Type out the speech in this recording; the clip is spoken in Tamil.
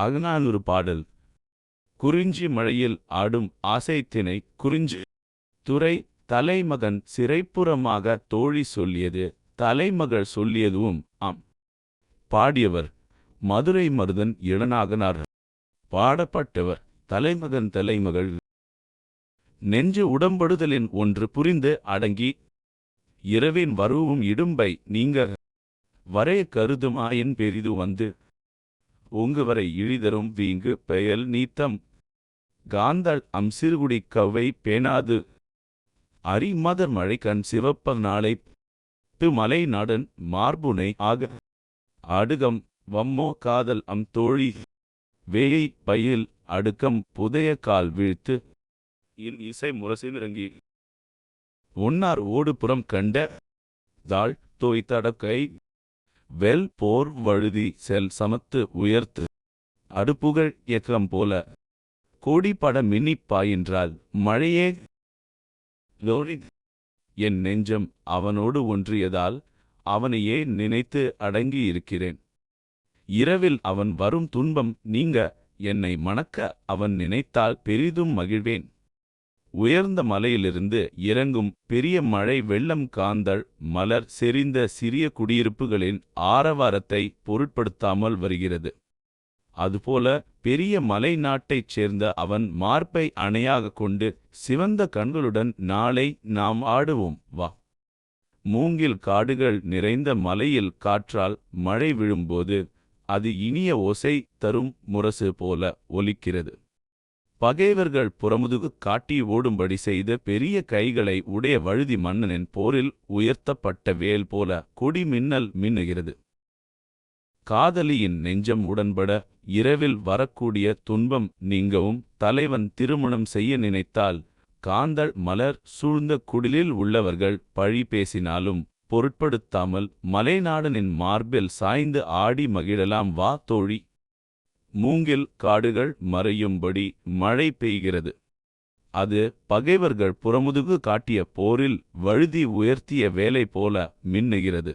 அகநானூறு பாடல். குறிஞ்சி மழையில் ஆடும் ஆசைத்தினை குறிஞ்சு. துறை தலைமகன் சிறைப்புறமாக தோழி சொல்லியது தலைமகள் சொல்லியதுவும் ஆம். பாடியவர் மதுரை மருதன் இளநாகனார். பாடப்பட்டவர் தலைமகன் தலைமகள். நெஞ்சு உடம்படுதலின் ஒன்று புரிந்து அடங்கி இரவின் வரவும் இடும்பை நீங்க. வரைய கருதுமாயின் பெரிது வந்து ஓங்கு வரை இழிதரும் வீங்கு பெயல் நீத்தம். காந்தள் அம்சிறுகுடி கவ்வை பேணாது. அரி மதர் மழைக்கண் சிவப்ப நாளை. மலை நாடன் மார்புனை ஆக. அடுகம் வம்மோ காதல் அம் தோழி. வேயை பயில் அடுக்கம் புதைய கால் வீழ்த்து. இன் இசை முரசினிறங்கி ஒன்னார் உன்னார் ஓடுபுறம் கண்ட. தாள் தோய்த்தடக்கை. வெல் போர் வழுதி செல் சமத்து உயர்த்து. அடுப்புகழ் இயக்கம் போல. கோடிப்பட மின்னிப்பாயின்றால் மழையே. லோரி என் நெஞ்சம் அவனோடு ஒன்றியதால் அவனையே நினைத்து அடங்கி இருக்கிறேன். இரவில் அவன் வரும் துன்பம் நீங்க என்னை மணக்க அவன் நினைத்தால் பெரிதும் மகிழ்வேன். உயர்ந்த மலையிலிருந்து இறங்கும் பெரிய மழை வெள்ளம் காந்தள் மலர் செறிந்த சிறிய குடியிருப்புகளின் ஆரவாரத்தை பொருட்படுத்தாமல் வருகிறது. அதுபோல பெரிய மலை நாட்டைச் சேர்ந்த அவன் மார்பை அணையாகக் கொண்டு சிவந்த கண்களுடன் நாளை நாம் ஆடுவோம் வா. மூங்கில் காடுகள் நிறைந்த மலையில் காற்றால் மழை விழும்போது அது இனிய ஓசை தரும் முரசு போல ஒலிக்கிறது. பகைவர்கள் புறமுதுகு காட்டி ஓடும்படி செய்த பெரிய கைகளை உடைய வழுதி மன்னனின் போரில் உயர்த்தப்பட்ட வேல் போல கொடி மின்னல் மின்னுகிறது. காதலியின் நெஞ்சம் உடன்பட இரவில் வரக்கூடிய துன்பம் நீங்கவும் தலைவன் திருமணம் செய்ய நினைத்தால் காந்தள் மலர் சூழ்ந்த குடிலில் உள்ளவர்கள் பழி பேசினாலும் பொருட்படுத்தாமல் மலைநாடனின் மார்பில் சாய்ந்து ஆடி மகிழலாம் வா தோழி. மூங்கில் காடுகள் மறையும்படி மழை பெய்கிறது. அது பகைவர்கள் புறமுதுகு காட்டிய போரில் வழுதி உயர்த்திய வேலை போல மின்னுகிறது.